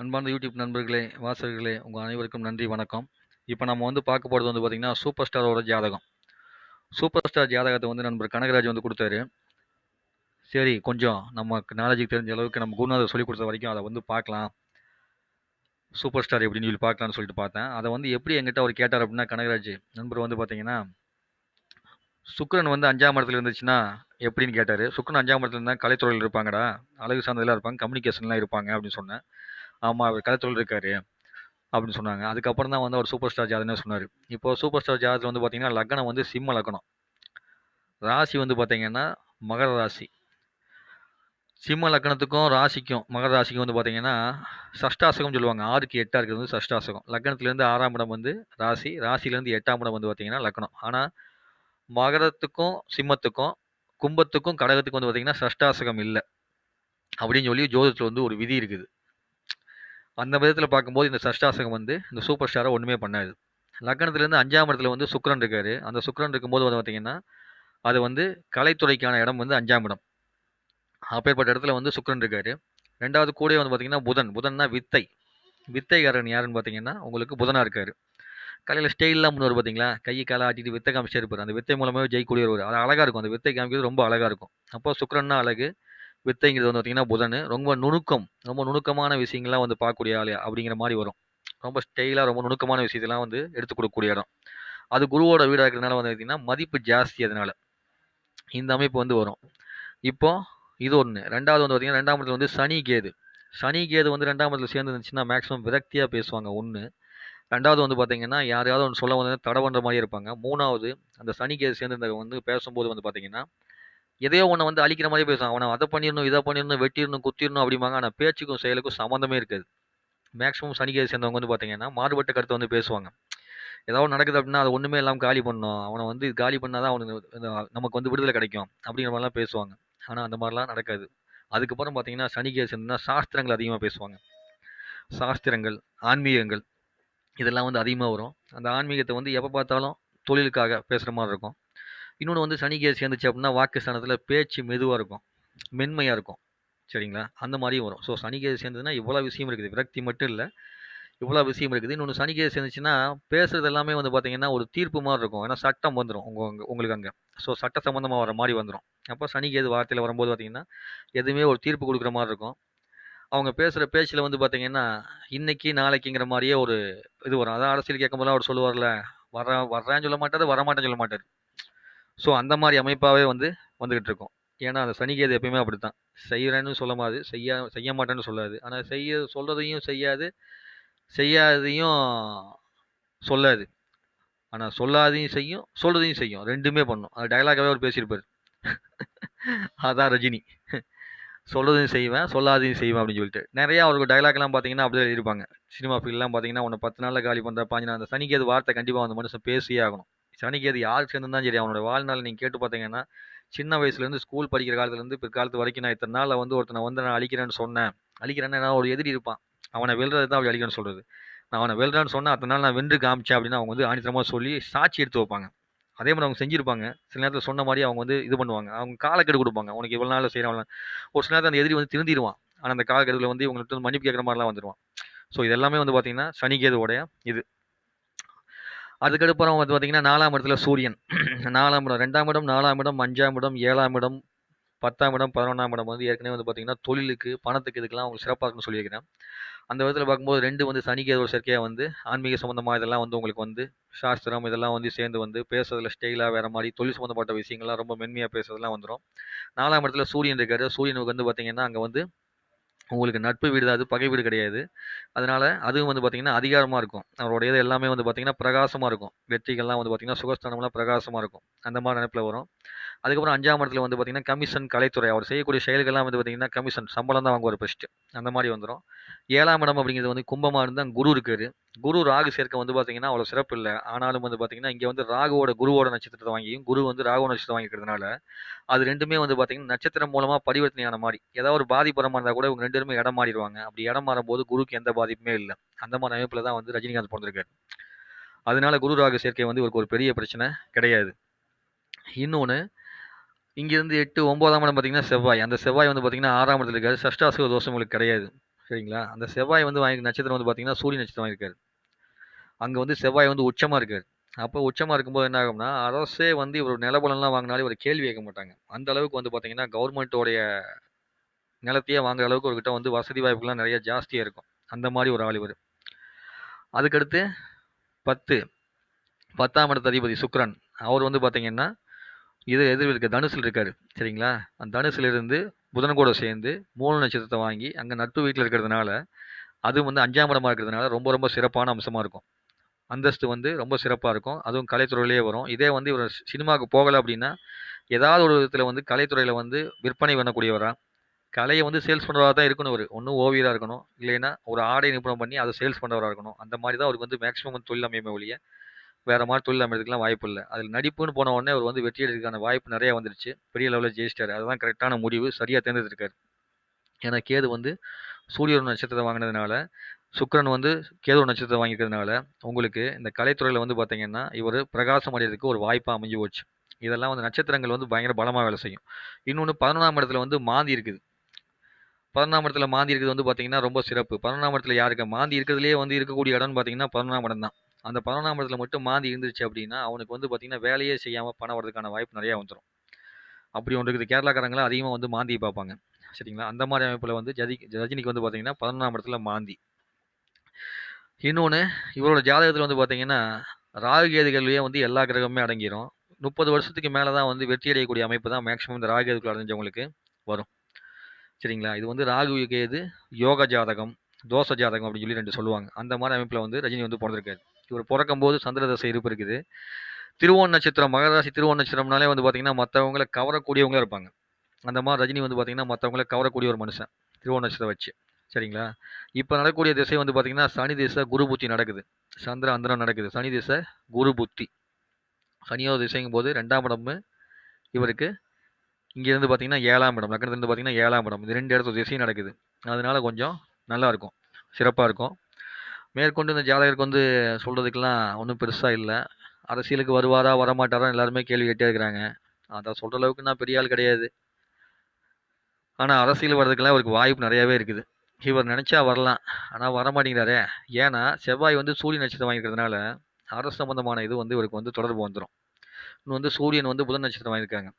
அன்பார்ந்த யூடியூப் நண்பர்களே, வாசகர்களே உங்கள் அனைவருக்கும் நன்றி, வணக்கம். இப்போ நம்ம வந்து பார்க்க போகிறது வந்து பார்த்திங்கன்னா சூப்பர் ஸ்டாரோட ஜாதகம். சூப்பர் ஸ்டார் ஜாதகத்தை வந்து நண்பர் கனகராஜ் வந்து கொடுத்தாரு சரி, கொஞ்சம் நமக்கு நாலேஜுக்கு தெரிஞ்ச அளவுக்கு நம்ம குருநாதர் சொல்லிக் கொடுத்த வரைக்கும் அதை வந்து பார்க்கலாம். சூப்பர் ஸ்டார் எப்படின்னு சொல்லி பார்க்கலான்னு சொல்லிட்டு பார்த்தேன். அதை வந்து எப்படி எங்கிட்ட அவர் கேட்டார் அப்படின்னா, கனகராஜ் நண்பர் வந்து பார்த்தீங்கன்னா, சுக்ரன் வந்து அஞ்சாம் இடத்துல இருந்துச்சுன்னா எப்படின்னு கேட்டார் சுக்கிரன் 5ஆம் இடத்துல இருந்தால் கலைத்துறையில் இருப்பாங்கடா. அழகு சார்ந்ததெல்லாம் இருப்பாங்க. கம்யூனிகேஷன்லாம் இருப்பாங்க அப்படின்னு சொன்னேன். ஆமாம் அவர் கதை சொல்லியிருக்காரு அப்படின்னு சொன்னாங்க. அதுக்கப்புறம் தான் வந்து அவர் சூப்பர் ஸ்டார் ஜாதகமே சொன்னார் இப்போ சூப்பர் ஸ்டார் ஜாதகத்தில் வந்து பார்த்தீங்கன்னா, லக்னம் வந்து சிம்ம லக்னம். ராசி வந்து பார்த்தீங்கன்னா, மகர ராசி. சிம்ம லக்னத்துக்கும், ராசிக்கும் மகர ராசிக்கும் வந்து பார்த்தீங்கன்னா, சஷ்டாசகம்னு சொல்லுவாங்க. 6க்கு 8ஆ இருக்கிறது வந்து சஷ்டாசகம். லக்னத்துலேருந்து ஆறாம் இடம் வந்து ராசி, ராசிலேருந்து எட்டாம் இடம் வந்து பார்த்தீங்கன்னா லக்னம். ஆனால் மகரத்துக்கும், சிம்மத்துக்கும், கும்பத்துக்கும், கடகத்துக்கும் வந்து பார்த்தீங்கன்னா சஷ்டாசகம் இல்லை அப்படின்னு சொல்லி ஜோதத்தில் வந்து ஒரு விதி இருக்குது. அந்த விதத்தில் பார்க்கும்போது இந்த சஷ்டாசகம் வந்து இந்த சூப்பர் ஸ்டாரை ஒன்றுமே பண்ணாது. லக்னத்திலேருந்து 5ஆம் இடத்துல வந்து சுக்கரன் இருக்கார் அந்த சுக்கரன் இருக்கும்போது வந்து பார்த்திங்கன்னா அது வந்து கலைத்துறைக்கான இடம் வந்து அஞ்சாம் இடம். அப்பேற்பட்ட இடத்துல வந்து சுக்கரன் இருக்கார் ரெண்டாவது கூட வந்து பார்த்தீங்கன்னா புதன். புதன்னா வித்தை. வித்தைக்காரன் யாருன்னு பார்த்தீங்கன்னா, உங்களுக்கு புதனாக இருக்கார் கலையில் ஸ்டைல்லாம் முன்னோர் பார்த்தீங்களா? கை, காலை ஆட்டிட்டு வித்தை காமிச்சிருப்பார் அந்த வித்தை மூலமாவே ஜெயிக்கக்கூடியவர். அது அழகாக இருக்கும். அந்த வித்தை காமிக்கிறது ரொம்ப அழகாக இருக்கும். அப்போ சுக்கரன்னா அழகு. வித்தைங்கிறது வந்து பார்த்தீங்கன்னா புதனு. ரொம்ப நுணுக்கம். ரொம்ப நுணுக்கமான விஷயங்கள்லாம் வந்து பார்க்கக்கூடிய ஆளு அப்படிங்கிற மாதிரி வரும். ரொம்ப ஸ்டைலாக ரொம்ப நுணுக்கமான விஷயத்தலாம் வந்து எடுத்துக் கொடுக்கக்கூடிய இடம். அது குருவோட வீடாக இருக்கிறதுனால வந்து பார்த்தீங்கன்னா, மதிப்பு ஜாஸ்தி அதனால் இந்த அமைப்பு வந்து வரும். இப்போ இது ஒன்று ரெண்டாவது வந்து பார்த்தீங்கன்னா, ரெண்டாம் இடத்துல வந்து சனி, கேது. சனி, கேது வந்து ரெண்டாம் இடத்துல சேர்ந்து இருந்துச்சுன்னா, மேக்ஸிமம் விரக்தியாக பேசுவாங்க 1. 2வது வந்து பார்த்தீங்கன்னா, யாரையாவது ஒன்று சொல்ல வந்து தடை பண்ணுற மாதிரி இருப்பாங்க. மூணாவது அந்த சனி, கேது சேர்ந்திருந்தவங்க வந்து பேசும்போது வந்து பார்த்தீங்கன்னா, எதையோ ஒன்று வந்து அழிக்கிற மாதிரி பேசுவாங்க. அவனை அதை பண்ணிடணும் இதை பண்ணிடணும் வெட்டிடணும் குத்திடணும் அப்படிம்பாங்க. ஆனால் பேச்சுக்கும், செயலுக்கும் சம்மந்தமே இருக்காது. மேக்ஸிமம் சனிக்கை சேர்ந்தவங்க வந்து பார்த்தீங்கன்னா, மாறுபட்ட கருத்தை வந்து பேசுவாங்க. ஏதாவது நடக்குது அப்படின்னா, அது ஒன்றுமே இல்லாமல் காலி பண்ணணும். அவனை வந்து காலி பண்ணால் தான் அவனுக்கு நமக்கு வந்து விடுதலை கிடைக்கும். அப்படிங்கிற மாதிரிலாம் பேசுவாங்க. ஆனால் அந்த மாதிரிலாம் நடக்காது. அதுக்கப்புறம் பார்த்தீங்கன்னா, சனி, சேர்ந்தால் சாஸ்திரங்கள் அதிகமாக பேசுவாங்க. சாஸ்திரங்கள், ஆன்மீகங்கள் இதெல்லாம் வந்து அதிகமாக வரும். அந்த ஆன்மீகத்தை வந்து எப்போ பார்த்தாலும் தொழிலுக்காக பேசுகிற மாதிரி இருக்கும். இன்னொன்று வந்து சனி, சேர்ந்துச்சு அப்படின்னா, வாக்குஸ்தானத்தில் பேச்சு மெதுவாக இருக்கும். மென்மையாக இருக்கும். சரிங்களா? அந்த மாதிரியும் வரும். ஸோ சனி, சேர்ந்ததுன்னா இவ்வளோ விஷயம் இருக்குது. விரக்தி மட்டும் இல்லை இவ்வளோ விஷயம் இருக்குது. இன்னொன்று சனி, சேர்ந்துச்சுன்னா, பேசுறது எல்லாமே வந்து பார்த்தீங்கன்னா, ஒரு தீர்ப்பு மாதிரி இருக்கும். ஏன்னா சட்டம் வந்துடும் உங்கள் உங்களுக்கு அங்கே ஸோ சட்ட சம்மந்தமாக வர மாதிரி வந்துடும் அப்போ சனி, வார்த்தையில் வரும்போது பார்த்தீங்கன்னா, எதுவுமே ஒரு தீர்ப்பு கொடுக்குற மாதிரி இருக்கும். அவங்க பேசுகிற பேச்சில் வந்து பார்த்தீங்கன்னா, இன்னைக்கு, நாளைக்குங்கிற மாதிரியே ஒரு இது வரும். அதான் அரசியல் கேட்கும்போதெல்லாம் அவர் சொல்லுவார்ல, வர வர்றேன்னு சொல்ல மாட்டார் வரமாட்டேன்னு சொல்ல மாட்டார் ஸோ அந்த மாதிரி அமைப்பாகவே வந்து வந்துக்கிட்டு இருக்கும். ஏன்னா, அந்த சனிக்கேது கேது எப்பயுமே அப்படித்தான். செய்கிறேன்னு சொல்லாது, செய்ய செய்ய மாட்டேன்னு சொல்லாது. ஆனால் செய்ய சொல்கிறதையும் செய்யாது, செய்யாததையும் சொல்லாது. ஆனால் சொல்லாதையும் செய்யும், சொல்கிறதையும் செய்யும். ரெண்டுமே பண்ணும். அது டயலாகாவே அவர் பேசியிருப்பார் அதான் ரஜினி. சொல்கிறதையும் செய்வேன், சொல்லாதையும் செய்வேன் அப்படின்னு சொல்லிட்டு. நிறையா அவருக்கு டயலாக்லாம் பார்த்தீங்கன்னா, அப்படியே எழுதியிருப்பாங்க. சினிமா ஃபீல்ட்லாம் பார்த்தீங்கன்னா, உன்னை பத்து நாளில் காலி பண்ணுற பாஞ்சு அந்த சனிக்கு அது வார்த்தை கண்டிப்பாக அந்த மனுஷன் பேசியே ஆகணும். சனிக்கு அது யாருக்கு சேர்ந்துதான் சரி, அவனோட வாழ்நாள் நீங்கள் கேட்டு பார்த்தீங்கன்னா, சின்ன வயசுலேருந்து ஸ்கூல் படிக்கிற காலத்துலேருந்து பிற்காலத்து வரைக்கும் நான் இத்தனை நாளில் வந்து ஒருத்தனை வந்து நான் அழிக்கிறேன்னு சொன்னேன். அழிக்கிறேன்னா ஒரு எதிரி இருப்பான். அவனை வெல்றது தான் அப்படி அழிக்கிறேன்னு சொல்கிறது நான் அவனை வெல்றான்னு சொன்னேன், அத்தனை நாள் நான் வென்று காமிச்சேன் அப்படின்னு அவங்க வந்து ஆணித்தரமாக சொல்லி சாட்சி எடுத்து வைப்பாங்க. அதே மாதிரி அவங்க செஞ்சிருப்பாங்க. சில நேரத்தில் சொன்ன மாதிரி அவங்க வந்து இது பண்ணுவாங்க. அவங்க காலக்கெடு கொடுப்பாங்க உனக்கு இவ்வளோ நாள் செய்கிறவங்கள ஒரு சில நேரத்தில் அந்த எதிரி வந்து திருந்திடுவான் ஆனால் அந்த காலக்கெடுவில் வந்து இவங்கள்ட்ட வந்து மன்னிப்பு கேட்குற மாதிரிலாம் வந்துடுவான் ஸோ இது எல்லாமே வந்து பார்த்தீங்கன்னா, சனிகேதுவோடைய இது. அதுக்கப்புறம் வந்து பார்த்தீங்கன்னா, 4ஆம் இடத்துல சூரியன். நாலாம் இடம், ரெண்டாம் இடம், நாலாம் இடம், அஞ்சாம் இடம், ஏழாம் இடம், 10ஆம் இடம், 11ஆம் இடம் வந்து ஏற்கனவே வந்து பார்த்தீங்கன்னா, தொழிலுக்கு, பணத்துக்கு இதுக்கெல்லாம் உங்களுக்கு சிறப்பாக இருக்குன்னு சொல்லியிருக்கிறேன். அந்த விதத்தில் பார்க்கும்போது ரெண்டு வந்து சனி, ஒரு சேர்க்கையா வந்து ஆன்மீக சம்மந்தமாக இதெல்லாம் வந்து உங்களுக்கு வந்து சாஸ்திரம் இதெல்லாம் வந்து சேர்ந்து வந்து பேசுறதுல ஸ்டைலாக வேறு மாதிரி தொழில் சம்மந்தப்பட்ட விஷயங்கள்லாம் ரொம்ப மென்மையாக பேசுறதுலாம் வந்துடும் நாலாம் இடத்துல சூரியன் இருக்காரு. சூரியனுக்கு வந்து பார்த்திங்கன்னா அங்கே வந்து உங்களுக்கு நட்பு வீடு தான் அது. பகை வீடு கிடையாது. அதனால அதுவும் வந்து பார்த்தீங்கன்னா, அதிகாரமாக இருக்கும். அவருடைய இது எல்லாமே வந்து பார்த்தீங்கன்னா, பிரகாசமாக இருக்கும். வெற்றிகள்லாம் வந்து பார்த்தீங்கன்னா, சுகஸ்தானம்லாம் பிரகாசமாக இருக்கும். அந்த மாதிரி நினைப்பில் வரும். அதுக்கப்புறம் அஞ்சாம் இடத்துல வந்து பார்த்தீங்கன்னா, கமிஷன், கலைத்துறை. அவர் செய்யக்கூடிய செயல்கள்லாம் வந்து பார்த்திங்கன்னா கமிஷன் சம்பளம் தான் வாங்குவார் ஃபர்ஸ்ட்டு. அந்த மாதிரி வந்துடும் ஏழாம் இடம் அப்படிங்கிறது வந்து கும்பமாக இருந்தால் குரு இருக்காரு. குரு, ராகு சேர்க்கை வந்து பார்த்திங்கன்னா அவ்வளோ சிறப்பு இல்லை ஆனாலும் வந்து பார்த்திங்கன்னா இங்கே வந்து ராகுவோட குருவோட நட்சத்திரத்தை வாங்கியும், குரு வந்து ராகுவோட நட்சத்திரம் வாங்கிக்கிறதுனால அது ரெண்டுமே வந்து பார்த்திங்கன்னா நட்சத்திரம் மூலமாக பரிவர்த்தனையான மாதிரி ஏதாவது ஒரு பாதிப்புறமாக இருந்தால் கூட இவங்க ரெண்டு பேருமே இடம் மாறிடுவாங்க அப்படி இடம் மாறும்போது குருவுக்கு எந்த பாதிப்புமே இல்லை அந்த மாதிரி அமைப்பில் தான் வந்து ரஜினிகாந்த் பிறந்திருக்காரு அதனால குரு, ராகு சேர்க்கை வந்து இவருக்கு ஒரு பெரிய பிரச்சனை கிடையாது. இன்னொன்று இங்கிருந்து 8, 9ஆம் இடம் பார்த்தீங்கன்னா செவ்வாய். அந்த செவ்வாய் வந்து பார்த்தீங்கன்னா, ஆறாம் இடத்துல இருக்காது சஷ்டாசுக தோஷம் உங்களுக்கு கிடையாது. சரிங்களா? அந்த செவ்வாய் வந்து வாங்கி நட்சத்திரம் வந்து பார்த்தீங்கன்னா, சூரிய நட்சத்திரம் வாங்கியிருக்காரு. அங்கே வந்து செவ்வாய் வந்து உச்சமாக இருக்காரு. அப்போ உச்சமாக இருக்கும்போது என்ன ஆகும்னா, அரசே வந்து இவர் நிலபலம்லாம் வாங்கினாலே ஒரு கேள்வி கேட்க மாட்டாங்க. அந்த அளவுக்கு வந்து பார்த்தீங்கன்னா, கவர்மெண்ட்டோடைய நிலத்தையே வாங்குற அளவுக்கு இவர்கிட்ட வந்து வசதி வாய்ப்புகள்லாம் நிறைய ஜாஸ்தியாக இருக்கும். அந்த மாதிரி ஒரு ஆள் அதுக்கடுத்து பத்து பத்தாம் இடத்த அதிபதி சுக்ரன் அவர் வந்து பார்த்தீங்கன்னா, இது எதிர் இருக்க தனுசில் இருக்கார் சரிங்களா? அந்த தனுசுல இருந்து புதன் கூட சேர்ந்து மூல நட்சத்திரத்தை வாங்கி, அங்கே நட்பு வீட்டில் இருக்கிறதுனால, அதுவும் வந்து அஞ்சாம் இடமாக இருக்கிறதுனால ரொம்ப ரொம்ப சிறப்பான அம்சமாக இருக்கும். அந்தஸ்து வந்து ரொம்ப சிறப்பாக இருக்கும். அதுவும் கலைத்துறையிலேயே வரும். இதே வந்து இவர் சினிமாவுக்கு போகலை அப்படின்னா, ஏதாவது ஒரு விதத்தில் வந்து கலைத்துறையில் வந்து விற்பனை பண்ணக்கூடியவரா, கலையை வந்து சேல்ஸ் பண்ணுறவராக தான் இருக்கணும் அவர் ஒன்றும் ஓவியராக இருக்கணும். இல்லைன்னா ஒரு ஆடை நிபுணம் பண்ணி அதை சேல்ஸ் பண்ணுறவராக இருக்கணும். அந்த மாதிரி தான் அவருக்கு வந்து மேக்ஸிமம் வந்து தொழில் அமையமே ஒழிய, வேறு மாதிரி தொழில் அமையறதுக்குலாம் வாய்ப்பு இல்லை அதில் நடிப்புன்னு போன உடனே அவர் வந்து வெற்றி அடைறதுக்கான வாய்ப்பு நிறையா வந்துருச்சு. பெரிய லெவலில் ஜெயிச்சிட்டாரு. அதுதான் கரெக்டான முடிவு. சரியாக தேர்ந்தெடுத்திருக்காரு. ஏன்னா கேது வந்து சூரியன் நட்சத்திரத்தை வாங்கினதுனால சுக்கிரன் வந்து கேது நட்சத்திரத்தை வாங்கிக்கிறதுனால உங்களுக்கு இந்த கலைத்துறையில் வந்து பார்த்தீங்கன்னா, இவர் பிரகாசம் அடையறதுக்கு ஒரு வாய்ப்பாக அமைஞ்சு போச்சு. இதெல்லாம் வந்து நட்சத்திரங்கள் வந்து பயங்கர பலமாக வேலை செய்யும். இன்னொன்று பதினொன்றாம் இடத்துல வந்து மாந்தி இருக்குது. 11ஆம் இடத்துல மாந்தி இருக்கிறது வந்து பார்த்தீங்கன்னா, ரொம்ப சிறப்பு. 11ஆம் இடத்துல யாருக்கு மாந்தி இருக்கிறதுலேயே வந்து இருக்கக்கூடிய இடம்னு பார்த்தீங்கன்னா, 11ஆம் இடம் தான். அந்த 11ஆம் இடத்துல மட்டும் மாந்தி இருந்துருச்சு அப்படின்னா, அவனுக்கு வந்து பார்த்தீங்கன்னா, வேலையே செய்யாமல் பணம் வரதுக்கான வாய்ப்பு நிறையா வந்துடும் அப்படி ஒன்று இருக்குது. கேரளாக்காரங்களாம் அதிகமாக வந்து மாந்தி பார்ப்பாங்க. சரிங்களா? அந்த மாதிரி அமைப்பில் வந்து ஜதி ரஜினிக்கு வந்து பார்த்தீங்கன்னா, 11ஆம் இடத்துல மாந்தி. இன்னொன்று இவரோட ஜாதகத்தில் வந்து பார்த்தீங்கன்னா, ராகுகேதுகள்லேயே வந்து எல்லா கிரகமுமே அடங்கிரும். 30 வருஷத்துக்கு மேலே தான் வந்து வெற்றி அடையக்கூடிய அமைப்பு தான் மேக்ஸிமம் இந்த ராகுகேதுக்குள் அடைஞ்சவங்களுக்கு வரும். சரிங்களா? இது வந்து ராகு, கேது, யோக ஜாதகம், தோச ஜாதகம் அப்படின்னு சொல்லி ரெண்டு சொல்லுவாங்க. அந்த மாதிரி அமைப்பில் வந்து ரஜினி வந்து பிறந்திருக்காரு இவர் பிறக்கும் போது சந்திர தசை இருப்பு இருக்குது. திருவோண நட்சத்திரம், மகர ராசி திருவோண நட்சத்திரம்னாலே வந்து பார்த்தீங்கன்னா, மற்றவங்களை கவரக்கூடியவங்களா இருப்பாங்க. அந்த மாதிரி ரஜினி வந்து பார்த்தீங்கன்னா, மற்றவங்களை கவரக்கூடிய ஒரு மனுஷன். திருவோண நட்சத்திரம் வச்சு. சரிங்களா? இப்போ நடக்கக்கூடிய திசை வந்து பார்த்தீங்கன்னா, சனி திசை, குரு புத்தி நடக்குது. சந்திர அந்தரம் நடக்குது. சனி திசை, குரு புத்தி. சனியோட திசைங்கும்போது 2ஆம் இடமு இவருக்கு இங்கேருந்து பார்த்தீங்கன்னா, ஏழாம் இடம். லக்னத்திலிருந்து பார்த்தீங்கன்னா, ஏழாம் இடம். இது ரெண்டு இடத்துல திசையும் நடக்குது. அதனால கொஞ்சம் நல்லா இருக்கும். இருக்கும். மேற்கொண்டு இந்த ஜாதகருக்கு வந்து சொல்கிறதுக்குலாம் ஒன்றும் பெருசாக இல்லை அரசியலுக்கு வருவாரா? வரமாட்டாரான்னு எல்லாருமே கேள்வி கேட்டே இருக்கிறாங்க. அதை சொல்கிற அளவுக்கு நான் பெரிய ஆள் கிடையாது. ஆனால் அரசியல் வர்றதுக்கெல்லாம் இவருக்கு வாய்ப்பு நிறையாவே இருக்குது. இவர் நினச்சா வரலாம். ஆனால் வரமாட்டேங்கிறாரே! ஏன்னா, செவ்வாய் வந்து சூரிய நட்சத்திரம் வாங்கியிருக்கிறதுனால, அரசு சம்மந்தமான இது வந்து இவருக்கு வந்து தொடர்பு வந்துடும் இன்னும் வந்து சூரியன் வந்து புதன் நட்சத்திரம் வாங்கியிருக்காங்க.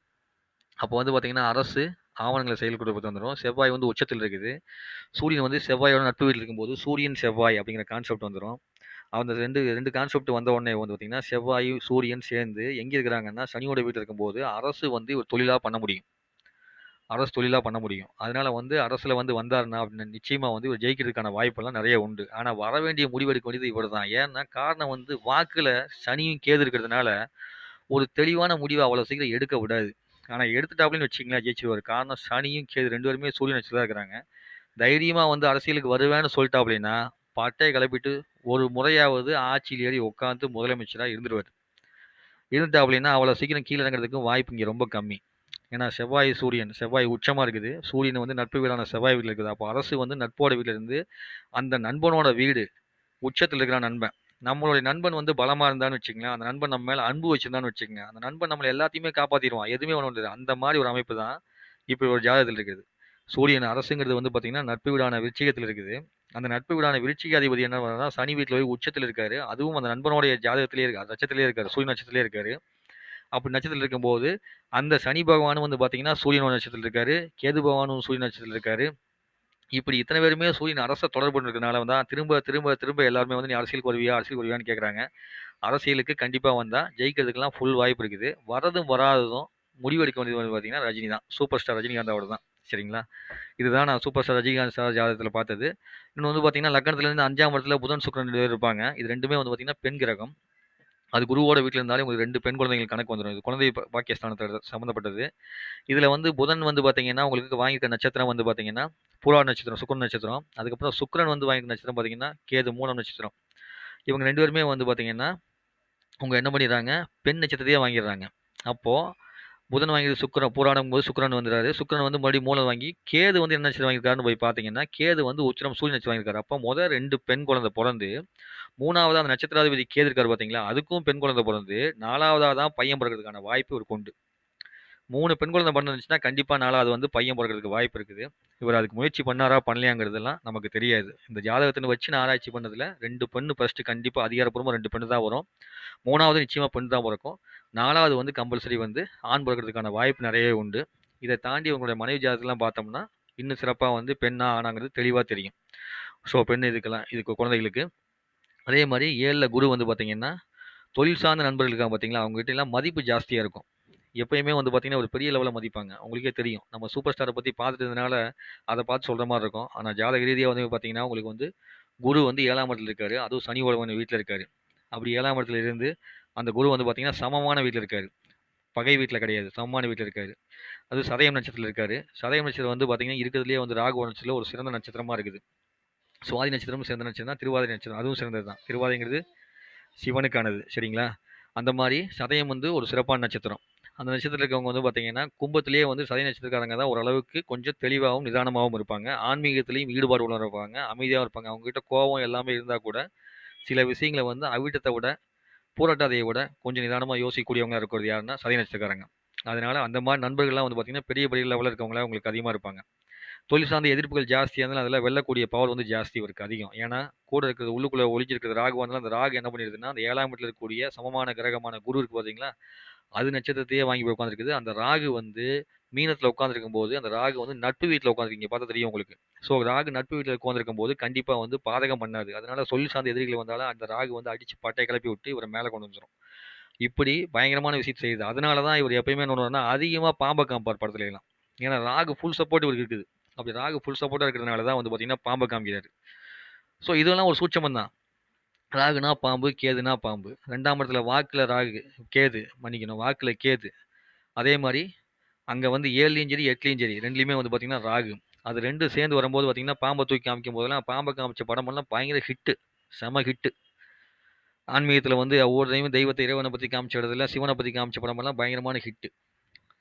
அப்போ வந்து பார்த்தீங்கன்னா, அரசு ஆவணங்கள செயல்படுத்த வந்துடும் செவ்வாய் வந்து உச்சத்தில் இருக்குது. சூரியன் வந்து செவ்வாயோட நட்பு வீட்டில் இருக்கும்போது, சூரியன், செவ்வாய் அப்படிங்கிற கான்செப்ட் வந்துடும் அந்த 2 2 கான்செப்ட் வந்த உடனே வந்து பார்த்தீங்கன்னா, செவ்வாய், சூரியன் சேர்ந்து எங்கே இருக்கிறாங்கன்னா, சனியோட வீட்டில் இருக்கும்போது, அரசு வந்து ஒரு தொழிலாக பண்ண முடியும். அரசு தொழிலாக பண்ண முடியும். அதனால் வந்து அரசில் வந்து வந்தாருன்னா, அப்படின்னு நிச்சயமாக வந்து இவர் ஜெயிக்கிறதுக்கான வாய்ப்பெல்லாம் நிறைய உண்டு. ஆனால் வர வேண்டிய முடிவு எடுக்க வேண்டியது இவர் தான். ஏன்னா, காரணம் வந்து வாக்கில் சனியும், கேது இருக்கிறதுனால, ஒரு தெளிவான முடிவை அவ்வளோ சீக்கிரம் எடுக்க விடாது. ஆனால் எடுத்துட்டாப்லன்னு வச்சிங்களேன் ஜெயிச்சிருவார் காரணம் சனியும், கேது ரெண்டு பேருமே சூரிய தான் இருக்கிறாங்க. தைரியமாக வந்து அரசியலுக்கு வருவேன்னு சொல்லிட்டாப்லைன்னா, பட்டையை கிளப்பிட்டு ஒரு முறையாவது ஆட்சியில் ஏறி உட்காந்து முதலமைச்சராக இருந்துருவார் இருந்துட்டாப்லைன்னா, அவ்வளோ சீக்கிரம் கீழே இறங்குறதுக்கும் வாய்ப்பு இங்கே ரொம்ப கம்மி. ஏன்னா செவ்வாய், சூரியன் செவ்வாய் உச்சமாக இருக்குது. சூரியன் வந்து நட்பு வீடான செவ்வாய் வீட்டில் இருக்குது. அப்போ அரசு வந்து நட்போட வீட்டில் இருந்து, அந்த நண்பனோட வீடு உச்சத்தில் இருக்கிற நண்பன். நம்மளுடைய நண்பன் வந்து பலமா இருந்தான்னு வச்சுக்கங்களேன், அந்த நண்பன் நம்ம மேல அன்பு வச்சிருந்தான்னு வச்சுக்கங்க, அந்த நண்பன் நம்மளை எல்லாத்தையுமே காப்பாத்திருவான். எதுவுமே ஒன்று முடியாது. அந்த மாதிரி ஒரு அமைப்பு தான் இப்போ ஒரு ஜாதகத்தில் இருக்குது. சூரியன் அரசுங்கிறது வந்து பார்த்தீங்கன்னா, நட்பு வீடான விருச்சிகத்தில் இருக்குது. அந்த நட்பு வீடான விருச்சிகாதிபதி என்ன பண்ணாருன்னா, சனி வீட்டில் போய் உச்சத்தில் இருக்காரு. அதுவும் அந்த நண்பனுடைய ஜாதகத்திலே இருக்காரு. நட்சத்திரத்திலேயே இருக்காரு. சூரிய நட்சத்திரத்திலேயே இருக்காரு. அப்படி நட்சத்திரத்தில் இருக்கும்போது, அந்த சனி பகவானும் வந்து பார்த்தீங்கன்னா, சூரியனோட நட்சத்திரத்தில் இருக்காரு. கேது பகவானும் சூரிய நட்சத்திரத்தில் இருக்காரு. இப்படி இத்தனை பேருமே சூரியன் அரசை தொடர்பு இருக்கிறதுனால தான் திரும்ப, திரும்ப, திரும்ப எல்லாருமே வந்து "நீ அரசியலுக்கு வருவியா? அரசியலுக்கு வருவியான்னு?" கேட்குறாங்க. அரசியலுக்கு கண்டிப்பாக வந்தால் ஜெயிக்கிறதுக்கெல்லாம் ஃபுல் வாய்ப்பு இருக்குது. வர்றதும், வராததும் முடிவெடுக்க வேண்டியது வந்து பார்த்தீங்கன்னா, ரஜினி தான். சூப்பர் ஸ்டார் ரஜினிகாந்த் அவரு தான். சரிங்களா? இதுதான் நான் சூப்பர் ஸ்டார் ரஜினிகாந்த் சார் ஜாதகத்தில் பார்த்தது. இன்னும் வந்து பார்த்தீங்கன்னா, லக்னத்துலேருந்து அஞ்சாம் இடத்துல புதன், சுக்கிரன் 2 பேர் இருப்பாங்க. இது ரெண்டுமே வந்து பார்த்தீங்கன்னா, பெண் கிரகம். அது குருவோட வீட்டில் இருந்தாலே உங்களுக்கு ரெண்டு பெண் குழந்தைகள் கணக்கு வந்துடும் இது குழந்தை ப பாக்கியஸ்தானத்தோட சம்மந்தப்பட்டது. இதில் வந்து புதன் வந்து பார்த்தீங்கன்னா, உங்களுக்கு வாங்கியிருக்க நட்சத்திரம் வந்து பார்த்தீங்கன்னா, பூராட நட்சத்திரம், சுக்கரன் நட்சத்திரம். அதுக்கப்புறம் சுக்கிரன் வந்து வாங்கியிருக்க நட்சத்திரம் பார்த்தீங்கன்னா, கேது மூலம் நட்சத்திரம். இவங்க ரெண்டு பேருமே வந்து பார்த்தீங்கன்னா, அவங்க என்ன பண்ணிடுறாங்க, பெண் நட்சத்திரத்தையே வாங்கிடுறாங்க. அப்போது புதன் வாங்கியது சுக்கிரன் போது சுக்கிரன் வந்துறாரு. சுக்கிரன் வந்து மறுபடியும் மூலம் வாங்கி, கேது வந்து என்ன நட்சத்திரம் வாங்கியிருக்காருன்னு போய் பார்த்தீங்கன்னா, கேது வந்து உச்சரம் சூரிய நட்சத்திரம் வாங்கியிருக்காரு. அப்போ முதல் ரெண்டு பெண் குழந்தை பிறந்து 3வதா அந்த நட்சத்திராதிபதி கேது இருக்காரு பார்த்தீங்களா, அதுக்கும் பெண் குழந்தை பிறந்து 4வதா தான் பையன் பிறக்கிறதுக்கான வாய்ப்பு இவருக்கு உண்டு. மூணு பெண் குழந்தை பிறந்துச்சுன்னா கண்டிப்பாக நாலாவது வந்து பையன் பிறக்கிறதுக்கு வாய்ப்பு இருக்குது. இவர் அதுக்கு முயற்சி பண்ணாரா பண்ணலையாங்கிறதுலாம் நமக்கு தெரியாது. இந்த ஜாதகத்தின்னு வச்சு நான் ஆராய்ச்சி பண்ணதில் ரெண்டு பெண்ணு ஃபஸ்ட்டு கண்டிப்பாக அதிகாரப்பூர்வமாக ரெண்டு பெண்ணு தான் வரும். மூணாவது நிச்சயமாக பெண் தான் பிறக்கும். நாலாவது வந்து கம்பல்சரி வந்து ஆண் பிறக்கிறதுக்கான வாய்ப்பு நிறையவே உண்டு. இதை தாண்டி உங்களுடைய மனைவி ஜாதகத்தெலாம் பார்த்தோம்னா இன்னும் சிறப்பாக வந்து பெண்ணா ஆனாங்கிறது தெளிவாக தெரியும். ஸோ பெண் இதுக்கெல்லாம் இதுக்கு குழந்தைகளுக்கு அதே மாதிரி ஏழில் குரு வந்து பார்த்தீங்கன்னா தொழில் சார்ந்த நண்பர்கள் இருக்காங்க பார்த்தீங்களா அவங்ககிட்ட எல்லாம் மதிப்பு ஜாஸ்தியாக இருக்கும். எப்பயுமே வந்து பார்த்தீங்கன்னா ஒரு பெரிய லெவலில் மதிப்பாங்க. உங்களுக்கே தெரியும். நம்ம சூப்பர் ஸ்டாரை பற்றி பார்த்துட்டதுனால அதை பார்த்து சொல்கிற மாதிரி இருக்கும். ஆனால் ஜாதக ரீதியாக வந்து பார்த்தீங்கன்னா உங்களுக்கு வந்து குரு வந்து ஏழாம் இடத்துல இருக்காரு. அதுவும் சனி உழவன் வீட்டில் இருக்காரு. அப்படி ஏழாம் இடத்துல இருந்து அந்த குரு வந்து பார்த்தீங்கன்னா சமமான வீட்டில் இருக்காரு. பகை வீட்டில் கிடையாது. சமமான வீட்டில் இருக்காரு. அது சதயம் நட்சத்திரத்தில் இருக்காரு. சதயம் நட்சத்திரம் வந்து பார்த்தீங்கன்னா இருக்கிறதுலேயே வந்து ராகு நட்சத்திரத்தில் ஒரு சிறந்த நட்சத்திரமாக இருக்குது. சுவாதி நட்சத்திரமும் சிறந்த நட்சத்திரம் தான் திருவாதிரை நட்சத்திரம். அதுவும் சிறந்தது தான். திருவாதிங்கிறது சிவனுக்கானது. சரிங்களா? அந்த மாதிரி சதயம் வந்து ஒரு சிறப்பான நட்சத்திரம். அந்த நட்சத்திரத்தில் இருக்கவங்க வந்து பார்த்தீங்கன்னா கும்பத்திலேயே வந்து சதய நட்சத்திரக்காரங்க தான் ஓரளவுக்கு கொஞ்சம் தெளிவாகவும் நிதானமாகவும் இருப்பாங்க. ஆன்மீகத்திலையும் ஈடுபாடு உள்ள இருப்பாங்க. அமைதியாக இருப்பாங்க. அவங்ககிட்ட கோபம் எல்லாமே இருந்தால் கூட சில விஷயங்களை வந்து அவிட்டத்தை விட போராட்டாதையை விட கொஞ்சம் நிதானமாக யோசிக்கக்கூடியவங்க இருக்கிறது யாருன்னா சதய நட்சத்திரக்காரங்க. அதனால் அந்த மாதிரி நண்பர்கள்லாம் வந்து பார்த்தீங்கன்னா பெரிய பெரிய லெவலில் இருக்கவங்களாம் உங்களுக்கு அதிகமாக இருப்பாங்க. தொழில் சார்ந்த எதிர்ப்புகள் ஜாஸ்தியாக இருந்தாலும் அதில் வெல்லக்கூடிய பவர் வந்து ஜாஸ்தி இருக்குது அதிகம். ஏன்னா கூட இருக்கிறது உள்ளுக்குள்ளே ஒழிச்சிருக்கிறது ராகு வந்தாலும் அந்த ராகு என்ன பண்ணிடுதுன்னா அந்த ஏழாம் வீட்டில் இருக்கக்கூடிய சமமான கிரகமான குரு இருக்குது பார்த்தீங்களா அது நட்சத்திரத்தையே வாங்கி போய் உட்காந்துருக்குது அந்த ராகு வந்து மீனத்தில் உட்காந்துருக்கும் போது அந்த ராகு வந்து நட்பு வீட்டில் உட்காந்துருக்கீங்க பார்த்தா தெரியும் உங்களுக்கு. ஸோ ராகு நட்பு வீட்டில் உட்காந்துருக்கும் போது கண்டிப்பாக வந்து பாதகம் பண்ணாது. அதனால சொல் சார்ந்த எதிரிகள் வந்தாலும் அந்த ராகு வந்து அடித்து பட்டை கிளப்பி விட்டு இவரை மேலே கொண்டு வந்துடும் இப்படி பயங்கரமான விஷயத்தை செய்யுது. அதனால தான் இவர் எப்பயுமே என்ன பண்ணுவார்னா அதிகமாக பாம்பை காம்பார் படத்துலலாம் ஏன்னா ராகு ஃபுல் சப்போர்ட் இவருக்கு இருக்குது. அப்படி ராகு ஃபுல் சப்போர்ட்டாக இருக்கிறதுனால தான் வந்து பார்த்திங்கன்னா பாம்பை காமிக்கிறாரு. ஸோ இதெல்லாம் ஒரு சூட்சமம் தான் ராகுனா பாம்பு கேதுனா பாம்பு. ரெண்டாம் இடத்துல வாக்கில் ராகு கேது மன்னிக்கணும் வாக்கில் கேது. அதே மாதிரி அங்கே வந்து ஏழுலையும் சரி எட்டுலையும் சரி ரெண்டுலேயுமே வந்து பார்த்திங்கன்னா ராகு. அது ரெண்டு சேர்ந்து வரும்போது பார்த்திங்கன்னா பாம்பை தூக்கி காமிக்கும் போதெல்லாம் பாம்பை காமிச்ச படமெல்லாம் பயங்கர ஹிட்டு செம ஹிட்டு ஆன்மீகத்தில் வந்து ஒவ்வொரு தெய்வம் தெய்வத்தை இறைவனை பற்றி காமிச்ச இடத்துல சிவனை பற்றி காமிச்ச படமெல்லாம் பயங்கரமான ஹிட்டு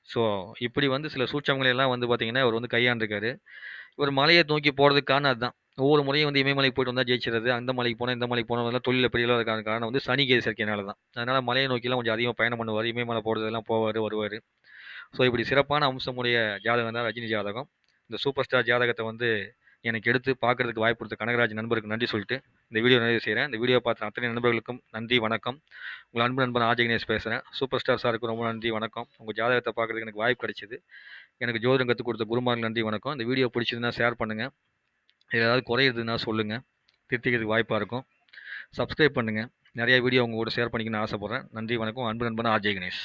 ஸோ இப்படி வந்து சில சூட்சங்களை எல்லாம் வந்து பார்த்திங்கன்னா இவர் வந்து கையாண்டிருக்காரு. இவர் மலையை நோக்கி போகிறதுக்கு காரணம் அதுதான். ஒவ்வொரு முறையும் வந்து இமயமலைக்கு போயிட்டு வந்தால் ஜெயிச்சிருது அந்த மலைக்கு போனால் இந்த மலைக்கு போனதெல்லாம் தொழிலில் பெரிய இருக்கான காரணம் வந்து சனி கேது சேர்க்கையினால தான். அதனால் மலையை நோக்கிலாம் கொஞ்சம் அதிகமாக பயணம் பண்ணுவார் இமயமலை போகிறதெல்லாம் போவார் வருவார். ஸோ இப்படி சிறப்பான அம்சமுடைய ஜாதகம் தான் ரஜினி ஜாதகம். இந்த சூப்பர் ஸ்டார் ஜாதகத்தை வந்து எனக்கு எடுத்து பார்க்கறதுக்கு வாய்ப்பு கொடுத்த கனகராஜ் நண்பருக்கு நன்றி சொல்லிட்டு இந்த வீடியோ நிறைவு செய்கிறேன் இந்த வீடியோ பார்த்த அத்தனை நண்பர்களுக்கும் நன்றி வணக்கம். உங்கள் அன்பு நண்பன் ஆஜய் கணேஷ் பேசுகிறேன் சூப்பர் ஸ்டார் சாருக்கு ரொம்ப நன்றி வணக்கம். உங்கள் ஜாதகத்தை பார்க்குறதுக்கு எனக்கு வாய்ப்பு கிடைச்சிது. எனக்கு ஜோதிடம் கற்றுக் கொடுத்த குருமாருக்கு நன்றி வணக்கம். இந்த வீடியோ பிடிச்சதுன்னா ஷேர் பண்ணுங்கள் ஏதாவது குறையிறதுன்னா சொல்லுங்கள் திருத்திக்கிறதுக்கு வாய்ப்பாக இருக்கும். சப்ஸ்கிரைப் பண்ணுங்கள் நிறைய வீடியோ உங்கள் கூட ஷேர் பண்ணிக்கணும்னு ஆசைப்பட்றேன். நன்றி வணக்கம். அன்பு நண்பன் ஆஜய் கணேஷ்